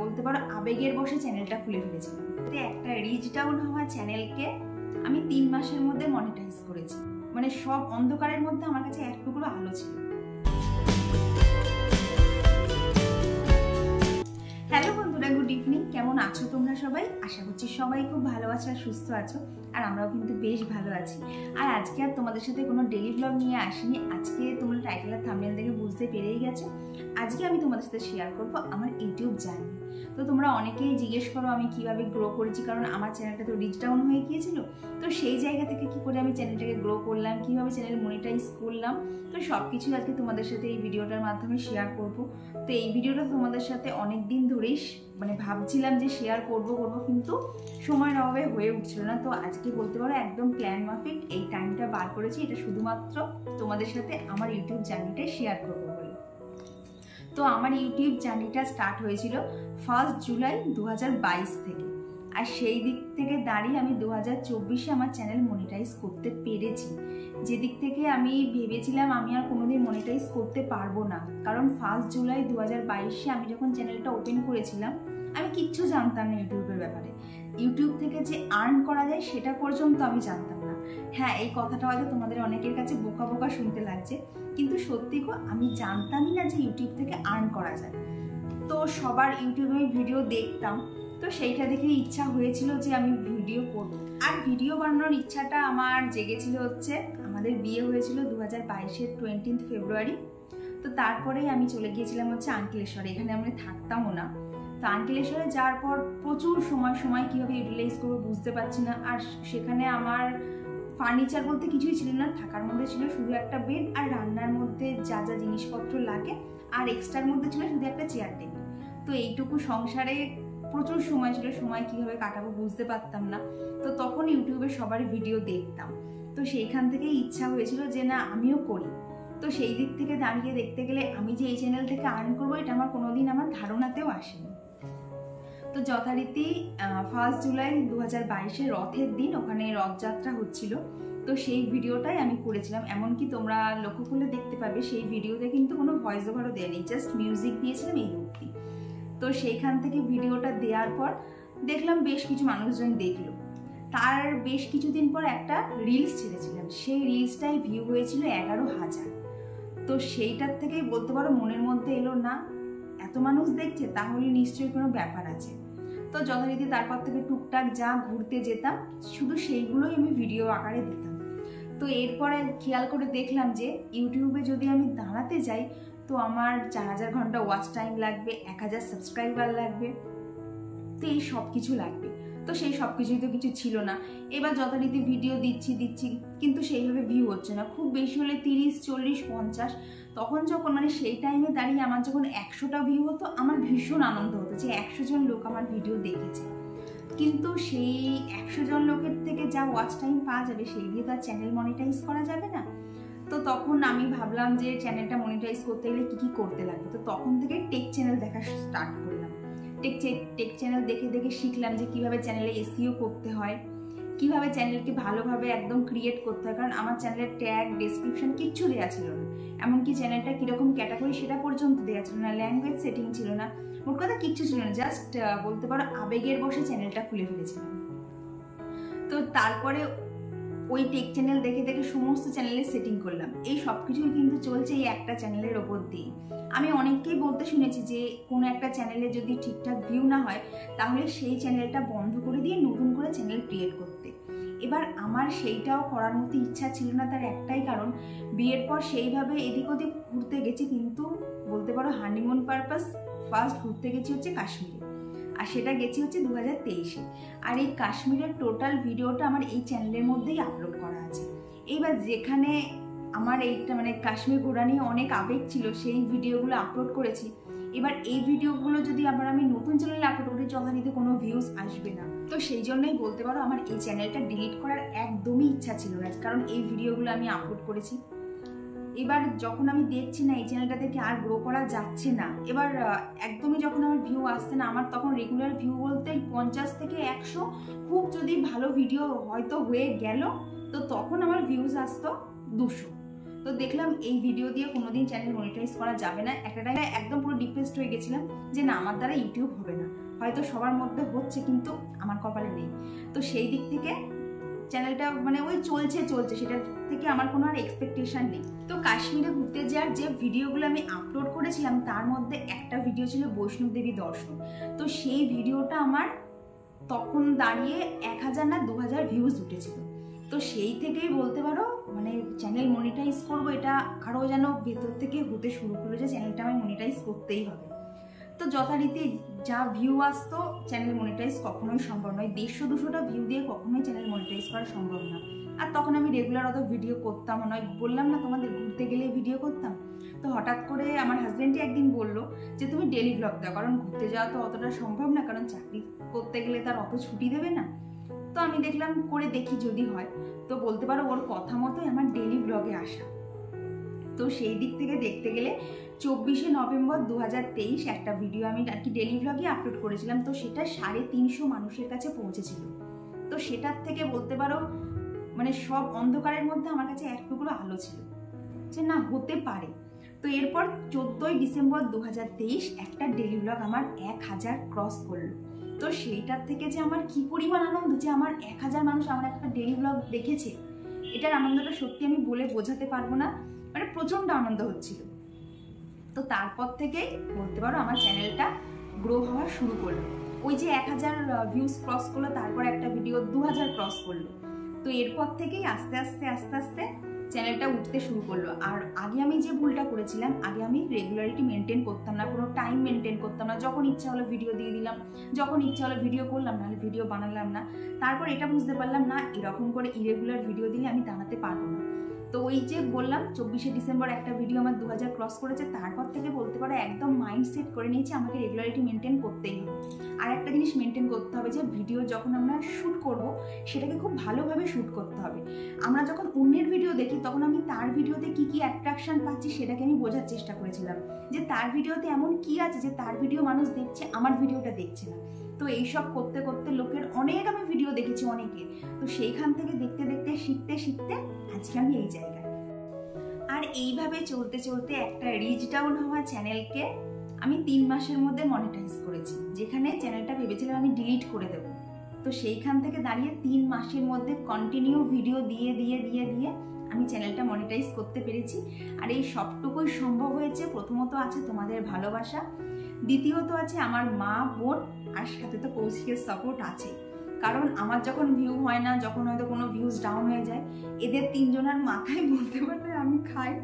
বলতে পারো আবেগের বসে চ্যানেলটা খুলে ফেলেছিলাম। একটা রিচ ডাউন হওয়া চ্যানেলকে আমি তিন মাসের মধ্যে মনিটাইজ করেছি। মানে সব অন্ধকারের মধ্যে আমার কাছে এক টুকরো আলো ছিল। হ্যালো বন্ধুরা গুড ইভিনিং কেমন আছো তোমরা সবাই? আশা করছি সবাই খুব ভালো আছো আর সুস্থ আছো, আর আমরাও কিন্তু বেশ ভালো আছি। আর আজকে আর তোমাদের সাথে কোনো ডেলি ব্লগ নিয়ে আসিনি। আজকে তোমরা টাইটেল আর থামনেল দেখে বুঝতে পেরেই গেছো। আজকে আমি তোমাদের সাথে শেয়ার করব আমার ইউটিউব জার্নি তো তোমরা অনেকেই জিজ্ঞেস করো আমি কীভাবে গ্রো করেছি, কারণ আমার চ্যানেলটা তো রিচ ডাউন হয়ে গিয়েছিল। তো সেই জায়গা থেকে কি করে আমি চ্যানেলটাকে গ্রো করলাম, কীভাবে চ্যানেল মনিটাইজ করলাম, তো সব কিছুই আজকে তোমাদের সাথে এই ভিডিওটার মাধ্যমে শেয়ার করব। তো এই ভিডিওটা তোমাদের সাথে অনেক দিন ধরেই মানে ভাবছিলাম যে শেয়ার করব করব, কিন্তু সময়ের অভাবে হয়ে উঠছিল না। তো আজকে বলতে পারো একদম প্ল্যান মাফিক এই টাইমটা বার করেছি। এটা শুধুমাত্র তোমাদের সাথে আমার ইউটিউব জার্নিটাই শেয়ার করব। তো আমার ইউটিউব জার্নিটা স্টার্ট হয়েছিল ফার্স্ট জুলাই দু হাজার বাইশ থেকে। আর সেই দিক থেকে দাঁড়িয়ে আমি দু হাজার চব্বিশে আমার চ্যানেল মনিটাইজ করতে পেরেছি। যেদিক থেকে আমি ভেবেছিলাম আমি আর কোনোদিন মনিটাইজ করতে পারব না। কারণ ফার্স্ট জুলাই দু হাজার বাইশে আমি যখন চ্যানেলটা ওপেন করেছিলাম, আমি কিচ্ছু জানতাম না ইউটিউবের ব্যাপারে। ইউটিউব থেকে যে আর্ন করা যায় সেটা পর্যন্ত আমি জানতাম। হ্যাঁ এই কথাটা হয়তো তোমাদের অনেকের কাছে বোকা বোকা শুনতে লাগছে। কিন্তু সত্যি গো, আমি জানতামই না যে ইউটিউব থেকে আর্ন করা যায়। তো সবার ইউটিউবে ভিডিও দেখতাম, তো সেইটা দেখে ইচ্ছা হয়েছিল যে আমি ভিডিও করব। আর ভিডিও বানানোর ইচ্ছাটা আমার জেগেছিল হচ্ছে, আমাদের বিয়ে হয়েছিল দু হাজার বাইশের টোয়েন্টিন্থ ফেব্রুয়ারি তো তারপরেই আমি চলে গিয়েছিলাম হচ্ছে আঙ্কিলেশ্বরে, এখানে আমি থাকতামও না। তো আঙ্কিলেশ্বরে যাওয়ার পর প্রচুর সময় সময় কীভাবে ইউটিলাইজ করব বুঝতে পারছি না। আর সেখানে আমার ফার্নিচার বলতে কিছুই ছিল না, থাকার মধ্যে ছিল শুধু একটা বেড আর রান্নার মধ্যে যা যা জিনিসপত্র লাগে, আর এক্সট্রার মধ্যে ছিল শুধু একটা চেয়ার টেবিল তো এইটুকু সংসারে প্রচুর সময় ছিল, সময় কীভাবে কাটাবো বুঝতে পারতাম না। তো তখন ইউটিউবে সবার ভিডিও দেখতাম। তো সেইখান থেকেই ইচ্ছা হয়েছিল যে না, আমিও করি। তো সেই দিক থেকে দাঁড়িয়ে দেখতে গেলে আমি যে এই চ্যানেল থেকে আর্ন করব, এটা আমার কোনোদিন আমার ধারণাতেও আসেনি। তো যথারীতি ফার্স্ট জুলাই দু হাজার রথের দিন ওখানে রথযাত্রা হচ্ছিল। তো সেই ভিডিওটাই আমি করেছিলাম। এমনকি তোমরা লক্ষ্য করলে দেখতে পাবে, সেই ভিডিওতে কিন্তু কোনো ভয়েস ওভারও দেয়নি জাস্ট মিউজিক দিয়েছিলাম এই অবধি। তো সেইখান থেকে ভিডিওটা দেওয়ার পর দেখলাম বেশ কিছু মানুষজন দেখল। তার বেশ কিছুদিন পর একটা রিলস ছেড়েছিলাম। সেই রিলসটাই ভিউ হয়েছিল এগারো হাজার। তো সেইটার থেকেই বলতে পারো মনের মধ্যে এলো, না, এত মানুষ দেখছে, তাহলে নিশ্চয়ই কোনো ব্যাপার আছে। তো যথারীতি তারপর থেকে টুকটাক যা ঘুরতে যেতাম, শুধু সেইগুলোই আমি ভিডিও আকারে দিতাম। তো এরপরে খেয়াল করে দেখলাম যে, ইউটিউবে যদি আমি দাঁড়াতে যাই, তো আমার চার হাজার ঘণ্টা ওয়াচ টাইম লাগবে, এক হাজার সাবস্ক্রাইবার লাগবে, তো এই সব কিছু লাগবে। তো সেই সব কিছুই তো কিছু ছিল না। এবার যথারীতি ভিডিও দিচ্ছি দিচ্ছি, কিন্তু সেইভাবে ভিউ হচ্ছে না। খুব বেশি হলে তিরিশ, চল্লিশ, পঞ্চাশ, তখন যখন মানে সেই টাইমে দাঁড়িয়ে আমার যখন একশোটা ভিউ হতো, আমার ভীষণ আনন্দ হতো যে একশো জন লোক আমার ভিডিও দেখেছে। কিন্তু সেই একশো জন লোকের থেকে যা ওয়াচ টাইম পাওয়া যাবে, সেই দিয়ে তো আর চ্যানেল মনিটাইজ করা যাবে না। তো তখন আমি ভাবলাম যে চ্যানেলটা মনিটাইজ করতে গেলে কী কী করতে লাগবে? তো তখন থেকে টেক চ্যানেল দেখা স্টার্ট করলাম টেক টেক চ্যানেল দেখে দেখে শিখলাম যে কীভাবে চ্যানেলে এসিও করতে হয়, কীভাবে চ্যানেলকে ভালোভাবে একদম ক্রিয়েট করতে হয়, কারণ আমার চ্যানেলের ট্যাগ ডেসক্রিপশন কিচ্ছু দেওয়া ছিল না। এমনকি চ্যানেলটা কীরকম ক্যাটাগরি সেটা পর্যন্ত দেওয়া ছিল না ল্যাঙ্গুয়েজ সেটিং ছিল না, মোট কথা কিচ্ছু ছিল না জাস্ট বলতে পারো আবেগের বসে চ্যানেলটা খুলে ফেলেছিলাম। তো তারপরে ওই টেক চ্যানেল দেখে দেখে সমস্ত চ্যানেলে সেটিং করলাম। এই সব কিছুই কিন্তু চলছে এই একটা চ্যানেলের ওপর দিয়ে আমি অনেককেই বলতে শুনেছি যে, কোনো একটা চ্যানেলে যদি ঠিকঠাক ভিউ না হয়, তাহলে সেই চ্যানেলটা বন্ধ করে দিয়ে নতুন করে চ্যানেল ক্রিয়েট করতে। এবার আমার সেইটাও করার মতো ইচ্ছা ছিল না তার একটাই কারণ, বিয়ের পর সেইভাবে এদিক ওদিক ঘুরতে গেছি, কিন্তু বলতে পারো হানিমুন পারপাস ফার্স্ট ঘুরতে গেছি হচ্ছে কাশ্মীরে। আর সেটা গেছি হচ্ছে দু হাজার তেইশে। আর এই কাশ্মীরের টোটাল ভিডিওটা আমার এই চ্যানেলের মধ্যেই আপলোড করা আছে। এইবার যেখানে আমার এইটা মানে কাশ্মীর ঘোরা নিয়ে অনেক আবেগ ছিল, সেই ভিডিওগুলো আপলোড করেছি। এবার এই ভিডিওগুলো যদি আবার আমি নতুন চ্যানেলে আপলোড করি যথারীতি কোনো ভিউজ আসবে না। তো সেই জন্যই বলতে পারো, আমার এই চ্যানেলটা ডিলিট করার একদমই ইচ্ছা ছিল না, কারণ এই ভিডিওগুলো আমি আপলোড করেছি। এবার যখন আমি দেখছি না, এই চ্যানেলটা থেকে আর গ্রো করা যাচ্ছে না, এবার একদমই যখন আমার ভিউ আসছে না, আমার তখন রেগুলার ভিউ বলতে পঞ্চাশ থেকে একশো খুব যদি ভালো ভিডিও হয়তো হয়ে গেল, তো তখন আমার ভিউজ আসতো দুশো। তো দেখলাম এই ভিডিও দিয়ে কোনোদিন চ্যানেল মনিটাইজ করা যাবে না। একটা টাইমে একদম পুরো ডিপ্রেসড হয়ে গেছিলাম যে না, আমার দ্বারা ইউটিউব হবে না। হয়তো সবার মধ্যে হচ্ছে, কিন্তু আমার কপালে নেই। তো সেই দিক থেকে চ্যানেলটা মানে ওই চলছে চলছে। সেটার থেকে আমার কোনো আর এক্সপেকটেশন নেই। তো কাশ্মীরে ঘুরতে যাওয়ার যে ভিডিওগুলো আমি আপলোড করেছিলাম, তার মধ্যে একটা ভিডিও ছিল বৈষ্ণব দেবী দর্শন। তো সেই ভিডিওটা আমার তখন দাঁড়িয়ে এক হাজার না দু হাজার ভিউজ উঠেছিল। তো সেই থেকেই বলতে পারো মানে চ্যানেল মনিটাইজ করব এটা আরও যেন ভেতর থেকে হতে শুরু করল যে চ্যানেলটা আমি মনিটাইজ করতেই হবে। তো যথারীতি যা ভিউ আসতো চ্যানেল মনিটাইজ কখনোই সম্ভব নয়। দেড়শো, দুশোটা ভিউ দিয়ে কখনোই চ্যানেল মনিটাইজ করা সম্ভব না। আর তখন আমি রেগুলার অত ভিডিও করতাম নয়। বললাম না তোমাদের, ঘুরতে গেলে ভিডিও করতাম? তো হঠাৎ করে আমার হাজব্যান্ডই একদিন বলল যে, তুমি ডেলি ব্লগ দাও, কারণ ঘুরতে যাওয়া তো অতটা সম্ভব না, কারণ চাকরি করতে গেলে তার অত ছুটি দেবে না। তো আমি দেখলাম, করে দেখি যদি হয়। তো বলতে পারো ওর কথা মতোই আমার ডেলি ব্লগে আসা। তো সেই দিক থেকে দেখতে গেলে চব্বিশে নভেম্বর দু হাজার তেইশ একটা ভিডিও আমি আর কি ডেলি ব্লগে আপলোড করেছিলাম। তো সেটা সাড়ে তিনশো মানুষের কাছে পৌঁছেছিল। তো সেটার থেকে বলতে পারো মানে সব অন্ধকারের মধ্যে আমার কাছে এক টুকরো আলো ছিল যে না, হতে পারে। তো এরপর চোদ্দোই ডিসেম্বর দু হাজার তেইশ একটা ডেলি ব্লগ আমার এক হাজার ক্রস করল। তো সেইটার থেকে যে আমার কি পরিমাণ আনন্দ যে আমার এক হাজার মানুষ আমার একটা ডেলি ব্লগ দেখেছে, এটার আনন্দটা সত্যি আমি বলে বোঝাতে পারব না। মানে প্রচণ্ড আনন্দ হচ্ছিল। তো তারপর থেকেই বলতে পারো আমার চ্যানেলটা গ্রো হওয়া শুরু করল। ওই যে এক হাজার ভিউজ ক্রস করল, তারপর একটা ভিডিও দু হাজার ক্রস করল। তো এরপর থেকেই আস্তে আস্তে আস্তে আস্তে চ্যানেলটা উঠতে শুরু করল। আর আগে আমি যে ভুলটা করেছিলাম, আগে আমি রেগুলারিটি মেনটেন করতাম না, কোনো টাইম মেনটেন করতাম না। যখন ইচ্ছা হলো ভিডিও দিয়ে দিলাম, যখন ইচ্ছা হলো ভিডিও করলাম, নাহলে ভিডিও বানালাম না। তারপর এটা বুঝতে পারলাম, না, এরকম করে ইরেগুলার ভিডিও দিলে আমি দাঁড়াতে পারব না। তো ওই যে বললাম, চব্বিশে ডিসেম্বর একটা ভিডিও আমার দু হাজার ক্রস করেছে, তারপর থেকে বলতে পারো একদম মাইন্ড সেট করে নিয়েছি আমাকে রেগুলারিটি মেনটেন করতেই হবে। আর একটা জিনিস মেনটেন করতে হবে যে ভিডিও যখন আমরা শ্যুট করব, সেটাকে খুব ভালোভাবে শ্যুট করতে হবে। আমরা যখন অন্যের ভিডিও দেখি, তখন আমি তার ভিডিওতে কি কি অ্যাট্রাকশন পাচ্ছি, সেটাকে আমি বোঝার চেষ্টা করেছিলাম। যে তার ভিডিওতে এমন কি আছে যে, তার ভিডিও মানুষ দেখছে, আমার ভিডিওটা দেখছে না। তো এইসব করতে করতে লোকের অনেক আমি ভিডিও দেখেছি অনেকে। তো সেইখান থেকে দেখতে দেখতে, শিখতে শিখতে আজকে আমি এই জায়গায়। আর এইভাবে চলতে চলতে একটা রিচ ডাউন হওয়া চ্যানেলকে আমি তিন মাসের মধ্যে মনিটাইজ করেছি। যেখানে চ্যানেলটা ভেবেছিলাম আমি ডিলিট করে দেবো। তো সেইখান থেকে দাঁড়িয়ে তিন মাসের মধ্যে কন্টিনিউ ভিডিও দিয়ে দিয়ে দিয়ে দিয়ে আমি চ্যানেলটা মনিটাইজ করতে পেরেছি। আর এই সবটুকুই সম্ভব হয়েছে, প্রথমত আছে তোমাদের ভালোবাসা, দ্বিতীয়ত আছে আমার মা, বোন, আর সাথে তো কৌশিকের সাপোর্ট আছে কারণ আমার যখন ভিউ হয় না, যখন হয়তো কোনো ভিউজ ডাউন হয়ে যায়, এদের তিনজনের মাথায় বলতে পারলে আমি খাই।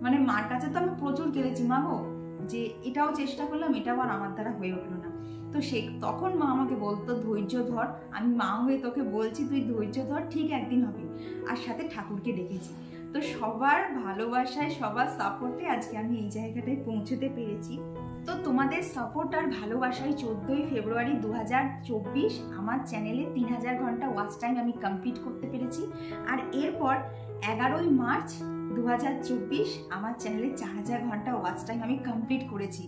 মানে মার কাছে তো আমি প্রচুর কেঁদেছি, মা গো। যে এটাও চেষ্টা করলাম, এটাও আর আমার দ্বারা হয়ে উঠল না। তো সে, তখন মা আমাকে বলতো, ধৈর্য ধর। আমি মা হয়ে তোকে বলছি, তুই ধৈর্য ধর, ঠিক একদিন হবে। আর সাথে ঠাকুরকে ডেকেছি। তো সবার ভালোবাসায়, সবার সাপোর্টে আজকে আমি এই জায়গাটায় পৌঁছতে পেরেছি। তো তোমাদের সাপোর্ট আর ভালোবাসায় চোদ্দোই ফেব্রুয়ারি দু হাজার চব্বিশ আমার চ্যানেলে তিন হাজার ঘণ্টা ওয়াচ টাইম আমি কমপ্লিট করতে পেরেছি। আর এরপর এগারোই মার্চ দু হাজার চব্বিশ আমার চ্যানেলে চার হাজার ঘণ্টা ওয়াচ টাইম আমি কমপ্লিট করেছি।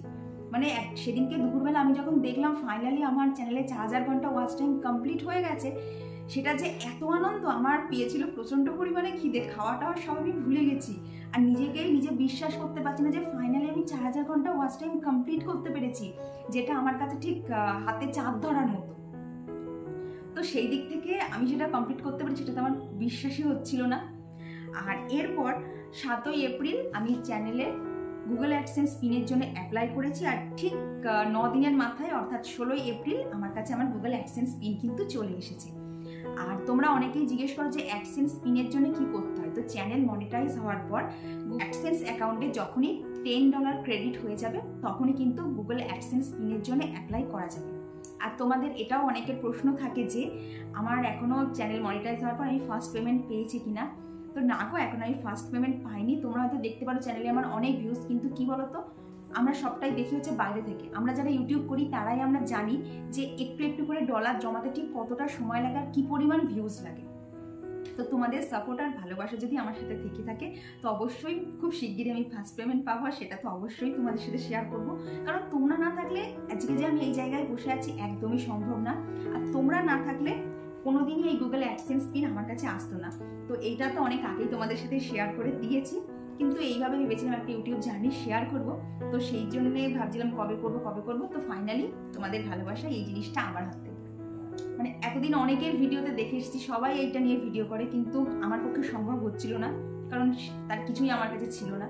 মানে সেদিনকে দুপুরবেলা আমি যখন দেখলাম ফাইনালি আমার চ্যানেলে চার হাজার ঘণ্টা ওয়াচ টাইম কমপ্লিট হয়ে গেছে সেটা যে এত আনন্দ আমার পেয়েছিল, প্রচণ্ড পরিমাণে খিদে খাওয়া টাওয়া সব আমি ভুলে গেছি। আর নিজেকেই নিজে বিশ্বাস করতে পারছি না যে ফাইনালি আমি চার হাজার ঘণ্টা ওয়াচ টাইম কমপ্লিট করতে পেরেছি, যেটা আমার কাছে ঠিক হাতে চাঁদ ধরার মতো। তো সেই দিক থেকে আমি যেটা কমপ্লিট করতে পেরেছি সেটা তো আমার বিশ্বাসই হচ্ছিল না। আর এরপর সাতই এপ্রিল আমি চ্যানেলে গুগল অ্যাডসেন্স পিনের জন্য অ্যাপ্লাই করেছি আর ঠিক ন দিনের মাথায় অর্থাৎ ষোলোই এপ্রিল আমার কাছে আমার গুগল অ্যাডসেন্স পিন কিন্তু চলে এসেছে। আর তোমরা অনেকেই জিজ্ঞেস করো যে অ্যাডসেন্স পিনের জন্য কি করতে হয়। তো চ্যানেল মনিটাইজ হওয়ার পর অ্যাডসেন্স অ্যাকাউন্টে যখনই টেন ডলার ক্রেডিট হয়ে যাবে, তখনই কিন্তু গুগল অ্যাডসেন্স পিনের জন্য অ্যাপ্লাই করা যাবে। আর তোমাদের এটাও অনেকের প্রশ্ন থাকে যে, আমার এখনও চ্যানেল মনিটাইজ হওয়ার পর আমি ফার্স্ট পেমেন্ট পেয়েছি কিনা? তো না গো, এখন আমি ফার্স্ট পেমেন্ট পাইনি। তোমরা হয়তো দেখতে পারো চ্যানেলে আমার অনেক ভিউজ কিন্তু কি বলতো? আমরা সবটাই দেখি হচ্ছে বাইরে থেকে। আমরা যারা ইউটিউব করি, তারাই আমরা জানি যে একটু একটু করে ডলার জমাতে ঠিক কতটা সময় লাগে আর কী পরিমাণ ভিউজ লাগে। তো তোমাদের সাপোর্ট আর ভালোবাসা যদি আমার সাথে থেকে থাকে, তো অবশ্যই খুব শিগগিরই আমি ফার্স্ট পেমেন্ট পাবো সেটা তো অবশ্যই তোমাদের সাথে শেয়ার করব। কারণ তোমরা না থাকলে, আজকে যে আমি এই জায়গায় বসে আছি একদমই সম্ভব না। আর তোমরা না থাকলে, কোনোদিনই এই গুগল অ্যাডসেন্স পিন আমার কাছে আসতো না। তো এইটা তো অনেক আগেই তোমাদের সাথে শেয়ার করে দিয়েছি। কিন্তু এইভাবে ভেবেছিলাম একটা ইউটিউব জার্নি শেয়ার করব। তো সেই জন্যে ভাবছিলাম কবে করব কবে করব। তো ফাইনালি তোমাদের ভালোবাসা এই জিনিসটা আমার হাতে মানে এতদিন অনেকের ভিডিওতে দেখে এসেছি, সবাই এইটা নিয়ে ভিডিও করে, কিন্তু আমার পক্ষে সম্ভব হচ্ছিল না, কারণ তার কিছুই আমার কাছে ছিল না।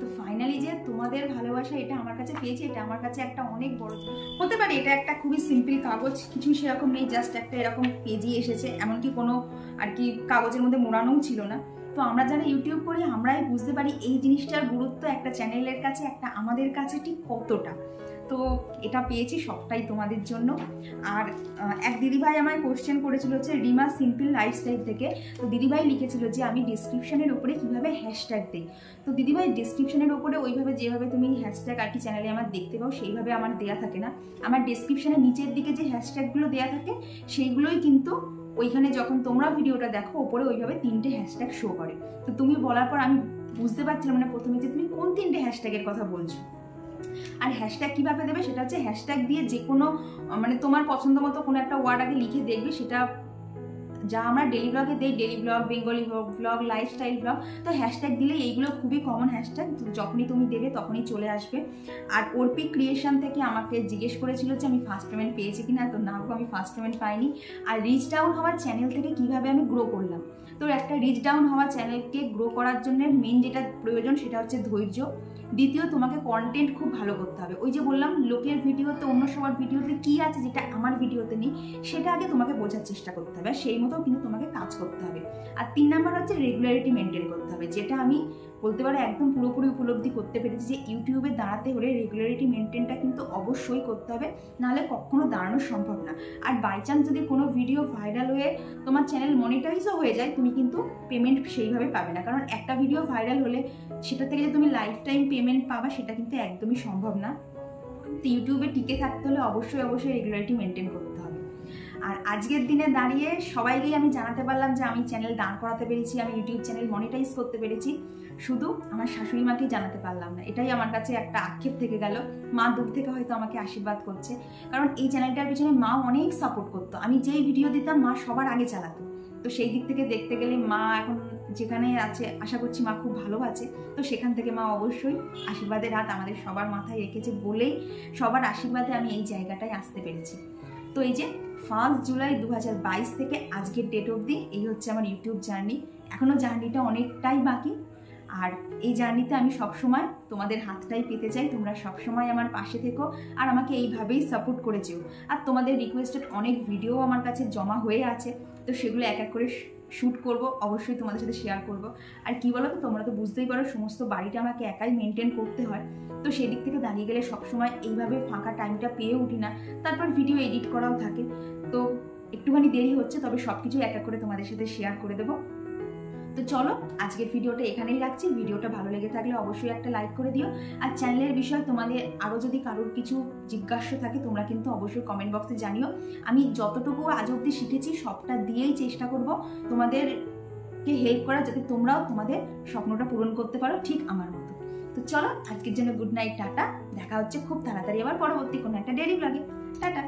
তো ফাইনালি যে তোমাদের ভালোবাসা এটা আমার কাছে পেয়েছি, এটা আমার কাছে একটা অনেক বড় হতে পারে এটা একটা খুবই সিম্পল কাগজ কিছুই সেরকম নেই জাস্ট একটা এরকম পেজই এসেছে। এমনকি কোনো আর কি কাগজের মধ্যে মোড়ানোও ছিল না। তো আমরা যারা ইউটিউব করি, আমরাই বুঝতে পারি এই জিনিসটার গুরুত্ব একটা চ্যানেলের কাছে, একটা আমাদের কাছে ঠিক কতটা। তো এটা পেয়েছি সবটাই তোমাদের জন্য। আর এক দিদিভাই আমায় কোশ্চেন করেছিল হচ্ছে রিমা সিম্পল লাইফস্টাইল থেকে। তো দিদিভাই লিখেছিল যে, আমি ডিসক্রিপশনের উপরে কীভাবে হ্যাশট্যাগ দিই? তো দিদিভাই ডিসক্রিপশনের উপরে ওইভাবে যেভাবে তুমি হ্যাশট্যাগ আর কি চ্যানেলে আমার দেখতে পাও, সেইভাবে আমার দেয়া থাকে না। আমার ডিসক্রিপশনের নিচের দিকে যে হ্যাশট্যাগুলো দেওয়া থাকে, সেইগুলোই কিন্তু ওইখানে যখন তোমরা ভিডিওটা দেখো, ওপরে ওইভাবে তিনটে হ্যাশট্যাগ শো করে। তো তুমি বলার পর আমি বুঝতে পারছিলাম না প্রথমে যে তুমি কোন তিনটে হ্যাশট্যাগের কথা বলছো। আর হ্যাশট্যাগ কীভাবে দেবে? সেটা হচ্ছে হ্যাশট্যাগ দিয়ে যে কোনো মানে তোমার পছন্দ মতো কোনো একটা ওয়ার্ড আগে লিখে দেখবে, সেটা যা আমরা ডেলি ব্লগে দিই daily blog Bengali blog lifestyle blog তো হ্যাশট্যাগ দিলে এইগুলো খুবই কমন হ্যাশট্যাগ যখনই তুমি দেবে তখনই চলে আসবে। আর অর্পিক ক্রিয়েশন থেকে আমাকে জিজ্ঞেস করেছিল যে আমি ফার্স্ট পেমেন্ট পেয়েছি কিনা, তো না আমি ফার্স্ট পেমেন্ট পাইনি। আর রিচ ডাউন হওয়ার চ্যানেল থেকে কীভাবে আমি গ্রো করলাম? তো একটা রিচ ডাউন হওয়া চ্যানেলকে গ্রো করার জন্য মেন যেটা প্রয়োজন সেটা হচ্ছে ধৈর্য। দ্বিতীয় তোমাকে কন্টেন্ট খুব ভালো করতে হবে। ওই যে বললাম, লোকের ভিডিওতে, অন্য সবার ভিডিওতে কি আছে যেটা আমার ভিডিওতে নেই, সেটা আগে তোমাকে বোঝার চেষ্টা করতে হবে। আর সেই মতো কিন্তু তোমাকে কাজ করতে হবে। আর তিন নাম্বার হচ্ছে রেগুলারিটি মেনটেন করতে হবে, যেটা আমি বলতে পারো একদম পুরোপুরি উপলব্ধি করতে পেরেছি যে ইউটিউবে দাঁড়াতে হলে রেগুলারিটি মেনটেনটা কিন্তু অবশ্যই করতে হবে, নাহলে কখনো দাঁড়ানো সম্ভব না। আর বাই চান্স যদি কোনো ভিডিও ভাইরাল হয়ে তোমার চ্যানেল মনিটাইজও হয়ে যায়, তুমি কিন্তু পেমেন্ট সেইভাবে পাবে না। কারণ একটা ভিডিও ভাইরাল হলে সেটা থেকে যে তুমি লাইফ টাইম পেমেন্ট পাওয়া সেটা কিন্তু একদমই সম্ভব না। তো ইউটিউবে টিকে থাকতে হলে অবশ্যই অবশ্যই রেগুলারিটি মেনটেন করতে হবে। আর আজকের দিনে দাঁড়িয়ে সবাইকেই আমি জানাতে পারলাম যে আমি চ্যানেল দাঁড় করাতে পেরেছি, আমি ইউটিউব চ্যানেল মনিটাইজ করতে পেরেছি। শুধু আমার শাশুড়ি মাকেই জানাতে পারলাম না, এটাই আমার কাছে একটা আক্ষেপ থেকে গেল। মা দূর থেকে হয়তো আমাকে আশীর্বাদ করছে। কারণ এই চ্যানেলটার পিছনে মা অনেক সাপোর্ট করতো। আমি যেই ভিডিও দিতাম মা সবার আগে চালাতো। তো সেই দিক থেকে দেখতে গেলে মা এখন যেখানে আছে, আশা করছি মা খুব ভালো আছে। তো সেখান থেকে মা অবশ্যই আশীর্বাদের হাত আমাদের সবার মাথায় রেখেছে বলেই সবার আশীর্বাদে আমি এই জায়গাটায় আসতে পেরেছি। তো এই যে ফার্স্ট জুলাই দু হাজার বাইশ থেকে আজকের ডেট অবধি এই হচ্ছে আমার ইউটিউব জার্নি এখনও জার্নিটা অনেকটাই বাকি। আর এই জার্নিতে আমি সবসময় তোমাদের হাতটাই পেতে চাই। তোমরা সবসময় আমার পাশে থেকো আর আমাকে এইভাবেই সাপোর্ট করেছেও আর তোমাদের রিকোয়েস্টেড অনেক ভিডিও আমার কাছে জমা হয়ে আছে। তো সেগুলো এক এক করে শ্যুট করব, অবশ্যই তোমাদের সাথে শেয়ার করব। আর কি বলো তো তোমরা তো বুঝতেই পারো, সমস্ত বাড়িটা আমাকে একাই মেনটেন করতে হয়। তো সেদিক থেকে দাঁড়িয়ে গেলে সবসময় এইভাবে ফাঁকা টাইমটা পেয়ে উঠি না। তারপর ভিডিও এডিট করাও থাকে। তো একটুখানি দেরি হচ্ছে, তবে সব কিছু এক এক করে তোমাদের সাথে শেয়ার করে দেবো। তো চলো, আজকের ভিডিওটা এখানেই রাখছি। ভিডিওটা ভালো লেগে থাকলে অবশ্যই একটা লাইক করে দিও। আর চ্যানেলের বিষয়ে তোমাদের আরও যদি কারোর কিছু জিজ্ঞাসা থাকে, তোমরা কিন্তু অবশ্যই কমেন্ট বক্সে জানিও। আমি যতটুকু আজ অব্দি শিখেছি, সবটা দিয়েই চেষ্টা করব তোমাদেরকে হেল্প করা যাতে তোমরাও তোমাদের স্বপ্নটা পূরণ করতে পারো ঠিক আমার মতো। তো চলো, আজকের জন্য গুড নাইট টাটা। দেখা হচ্ছে খুব তাড়াতাড়ি আবার পরবর্তী কোনো একটা ডেলি ব্লগে টাটা।